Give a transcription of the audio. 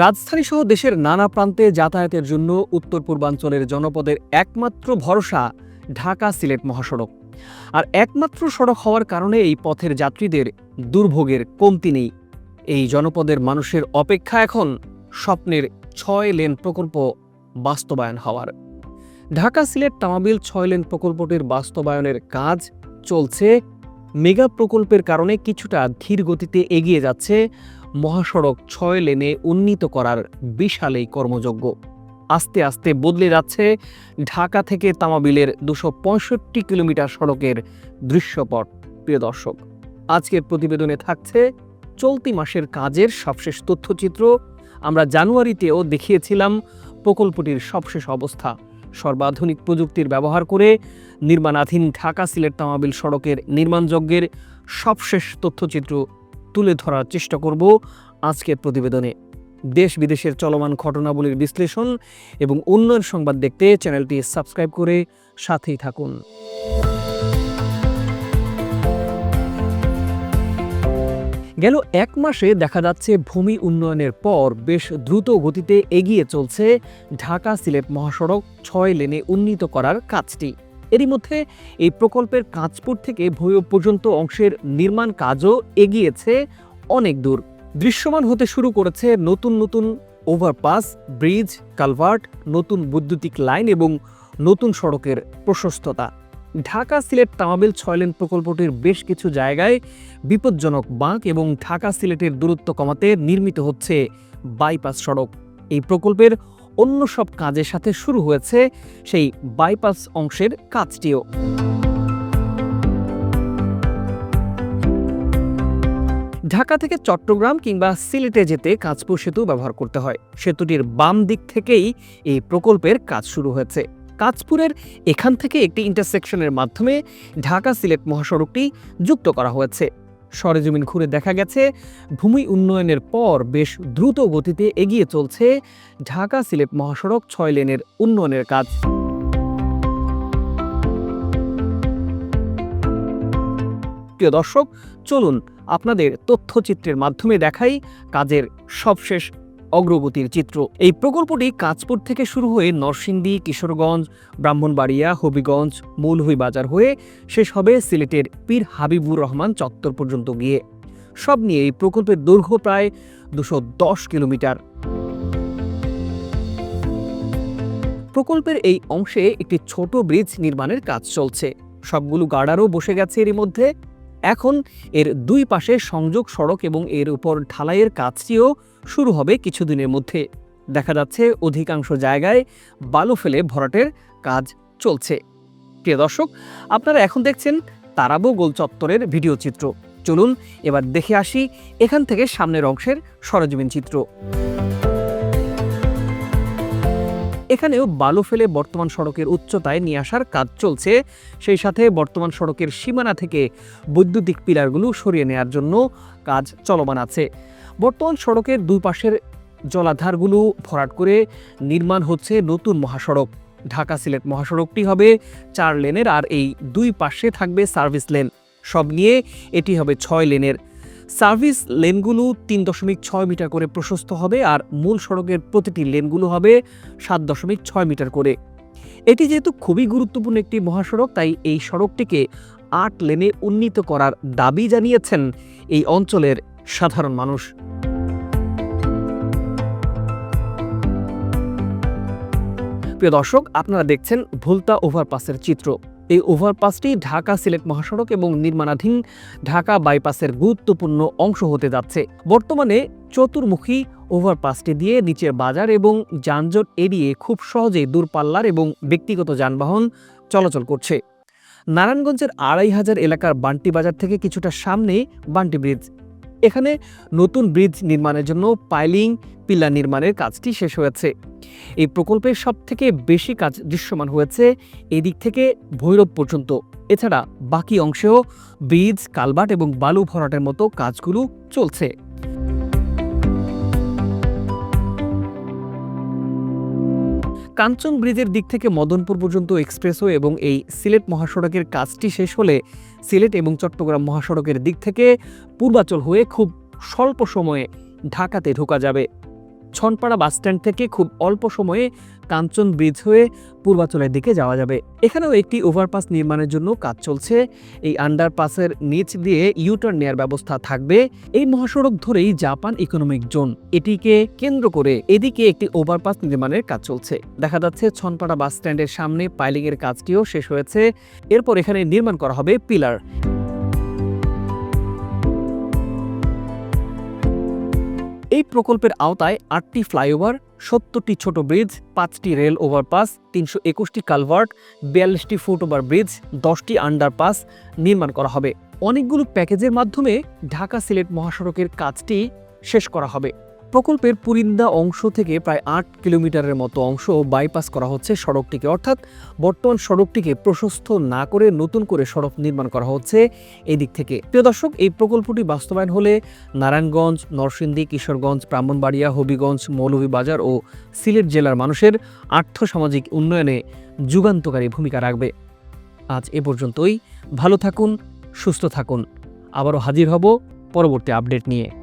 রাজধানী সহ দেশের নানা প্রান্তে যাতায়াতের জন্য উত্তর পূর্বাঞ্চলের জনপদের একমাত্র ভরসা ঢাকা সিলেট মহাসড়ক। আর একমাত্র সড়ক হওয়ার কারণে এই পথের যাত্রীদের দুর্ভোগের কমতি নেই। এই জনপদের মানুষের অপেক্ষা এখন স্বপ্নের ছয় লেন প্রকল্প বাস্তবায়ন হওয়ার। ঢাকা সিলেট তামাবিল ছয় লেন প্রকল্পটির বাস্তবায়নের কাজ চলছে। মেগা প্রকল্পের কারণে কিছুটা ধীর গতিতে এগিয়ে যাচ্ছে মহাসড়ক ছয় লেনে উন্নীত করার বিশাল এই কর্মযজ্ঞ। আস্তে আস্তে বদলে যাচ্ছে ঢাকা থেকে তামাবিলের দুশো পঁয়ষট্টি কিলোমিটার সড়কের দৃশ্যপট, প্রিয় দর্শক। আজকের প্রতিবেদনে থাকছে চলতি মাসের কাজের সবশেষ তথ্যচিত্র। আমরা জানুয়ারিতেও দেখিয়েছিলাম প্রকল্পটির সবশেষ অবস্থা। সর্বাধুনিক প্রযুক্তির ব্যবহার করে নির্মাণাধীন ঢাকা সিলেট তামাবিল সড়কের নির্মাণযজ্ঞের সবশেষ তথ্যচিত্র তুলে ধরার চেষ্টা করব আজকের প্রতিবেদনে। দেশ বিদেশের চলমান ঘটনাবলীর বিশ্লেষণ এবং উন্নয়ন সংবাদ দেখতে চ্যানেলটি সাবস্ক্রাইব করে সাথেই থাকুন। গেল এক মাসে দেখা যাচ্ছে ভূমি উন্নয়নের পর বেশ দ্রুত গতিতে এগিয়ে চলছে ঢাকা সিলেট মহাসড়ক ছয় লেনে উন্নীত করার কাজটি। এরই মধ্যে এই প্রকল্পের কাঁচপুর থেকে ভৈরব পর্যন্ত অংশের নির্মাণ কাজও এগিয়েছে অনেক দূর। দৃশ্যমান হতে শুরু করেছে নতুন নতুন ওভারপাস ব্রিজ কালভার্ট নতুন বৈদ্যুতিক লাইন এবং নতুন সড়কের প্রশস্ততা। ঢাকা সিলেট তামাবিল ছয় লেন প্রকল্পটির বেশ কিছু জায়গায় বিপজ্জনক বাঁক এবং ঢাকা সিলেটের দূরত্ব কমাতে নির্মিত হচ্ছে বাইপাস সড়ক। এই প্রকল্পের অন্য সব কাজের সাথে শুরু হয়েছে সেই বাইপাস অংশের কাজটিও। ঢাকা থেকে চট্টগ্রাম কিংবা সিলেটে যেতে কাঁচপুর সেতু ব্যবহার করতে হয়। সেতুটির বাম দিক থেকেই এই প্রকল্পের কাজ শুরু হয়েছে। কাঁচপুরের এখান থেকে একটি ইন্টারসেকশনের মাধ্যমে ঢাকা সিলেট মহাসড়কটি যুক্ত করা হয়েছে। সরেজমিন ঘুরে দেখা গেছে, ভূমি উন্নয়নের পর বেশ দ্রুত গতিতে এগিয়ে চলছে ঢাকা সিলেট মহাসড়ক ছয় লেনের উন্নয়নের কাজ। প্রিয় দর্শক, চলুন আপনাদের তথ্যচিত্রের মাধ্যমে দেখাই কাজের সবশেষ অগ্রগতির চিত্র। এই প্রকল্পটি কাঁচপুর থেকে শুরু হয়ে নরসিংদী, কিশোরগঞ্জ, ব্রাহ্মণবাড়িয়া, হবিগঞ্জ, মৌলভী বাজার হয়ে শেষ হবে সিলেটের পীর হাবিবুর রহমান চত্বর পর্যন্ত গিয়ে। সব নিয়ে এই প্রকল্পের দৈর্ঘ্য প্রায় দুশো কিলোমিটার। প্রকল্পের এই অংশে একটি ছোট ব্রিজ নির্মাণের কাজ চলছে। সবগুলো গার্ডারও বসে গেছে এরই মধ্যে। এখন এর দুই পাশে সংযোগ সড়ক এবং এর উপর ঢালাইয়ের কাজটিও শুরু হবে কিছুদিনের মধ্যে। দেখা যাচ্ছে অধিকাংশ জায়গায় বালু ফেলে ভরাটের কাজ চলছে। প্রিয় দর্শক, আপনারা এখন দেখছেন তারাবো গোল চত্বরের ভিডিও চিত্র। চলুন এবার দেখে আসি এখান থেকে সামনের অংশের সরজমিন চিত্র। এখানেও বালু ফেলে বর্তমান সড়কের উচ্চতায় নিয়ে আসার কাজ চলছে। সেই সাথে বর্তমান সড়কের সীমানা থেকে বৈদ্যুতিক পিলারগুলো সরিয়ে নেওয়ার জন্য কাজ চলমান আছে। বর্তমান সড়কের দুই পাশের জলাধারগুলো ভরাট করে নির্মাণ হচ্ছে নতুন মহাসড়ক। ঢাকা সিলেট মহাসড়কটি হবে চার লেনের আর এই দুই পাশে থাকবে সার্ভিস লেন। সব নিয়ে এটি হবে ছয় লেনের সার্ভিস লেনগুলো তিন দশমিক ছয় মিটার করে প্রশস্ত হবে আর মূল সড়কের প্রতিটি লেনগুলো হবে সাত দশমিক ছয় মিটার করে। এটি যেহেতু খুবই গুরুত্বপূর্ণ একটি মহাসড়ক, তাই এই সড়কটিকে আট লেনে উন্নীত করার দাবি জানিয়েছেন এই অঞ্চলের সাধারণ মানুষ। প্রিয় দর্শক, আপনারা দেখছেন ভুলতা ওভারপাসের চিত্র। এই ওভারপাসটি ঢাকা সিলেট মহাসড়ক এবং নির্মাণাধীন ঢাকা বাইপাসের গুরুত্বপূর্ণ অংশ হতে যাচ্ছে। বর্তমানে চতুর্মুখী ওভারপাসটি দিয়ে নিচের বাজার এবং যানজট এড়িয়ে খুব সহজেই দূরপাল্লার এবং ব্যক্তিগত যানবাহন চলাচল করছে। নারায়ণগঞ্জের আড়াই হাজার এলাকার বান্টি বাজার থেকে কিছুটা সামনে বান্টি ব্রিজ এখানে নতুন ব্রিজ নির্মাণের জন্য পাইলিং পিলার নির্মাণের কাজটি শেষ হয়েছে। এই প্রকল্পের সব থেকে বেশি কাজ দৃশ্যমান হয়েছে এদিক থেকে ভৈরব পর্যন্ত। এছাড়া বাকি অংশেও ব্রিজ, কালবাট এবং বালু ভরাটের মতো কাজগুলো চলছে। কাঞ্চন ব্রিজের দিক থেকে মদনপুর পর্যন্ত এক্সপ্রেসওয়ে এবং এই সিলেট মহাসড়কের কাজটি শেষ হলে সিলেট এবং চট্টগ্রাম মহাসড়কের দিক থেকে পূর্বাচল হয়ে খুব স্বল্প সময়ে ঢাকাতে ঢোকা যাবে। ছনপাড়া বাসস্ট্যান্ড থেকে খুব অল্প সময়ে কাঞ্চন ব্রিজ হয়ে পূর্বাচলের দিকে যাওয়া যাবে। এখানেও একটি ওভারপাস নির্মাণের জন্য কাজ চলছে। এই আন্ডারপাসের নিচ দিয়ে ইউটার্ন নেয়ার ব্যবস্থা থাকবে। এই মহাসড়ক ধরেই জাপান ইকোনমিক জোন এটিকে কেন্দ্র করে এদিকে একটি ওভারপাস নির্মাণের কাজ চলছে। দেখা যাচ্ছে ছনপাড়া বাস স্ট্যান্ডের সামনে পাইলিংয়ের কাজটিও শেষ হয়েছে। এরপর এখানে নির্মাণ করা হবে পিলার। এই প্রকল্পের আওতায় আটটি ফ্লাইওভার, সত্তরটি ছোট ব্রিজ, পাঁচটি রেল ওভারপাস, তিনশো একুশটি কালভার্ট, বিয়াল্লিশটি ফুট ওভার ব্রিজ, দশটি আন্ডারপাস নির্মাণ করা হবে। অনেকগুলো প্যাকেজের মাধ্যমে ঢাকা সিলেট মহাসড়কের কাজটি শেষ করা হবে। প্রকল্পের পুরিন্দা অংশ থেকে প্রায় আট কিলোমিটারের মতো অংশ বাইপাস করা হচ্ছে সড়কটিকে। অর্থাৎ বর্তমান সড়কটিকে প্রশস্ত না করে নতুন করে সড়ক নির্মাণ করা হচ্ছে এই দিক থেকে। প্রিয় দর্শক, এই প্রকল্পটি বাস্তবায়ন হলে নারায়ণগঞ্জ, নরসিংদী, কিশোরগঞ্জ, ব্রাহ্মণবাড়িয়া, হবিগঞ্জ, মৌলভীবাজার ও সিলেট জেলার মানুষের আর্থসামাজিক উন্নয়নে যুগান্তকারী ভূমিকা রাখবে। আজ এ পর্যন্তই। ভালো থাকুন, সুস্থ থাকুন। আবারও হাজির হব পরবর্তী আপডেট নিয়ে।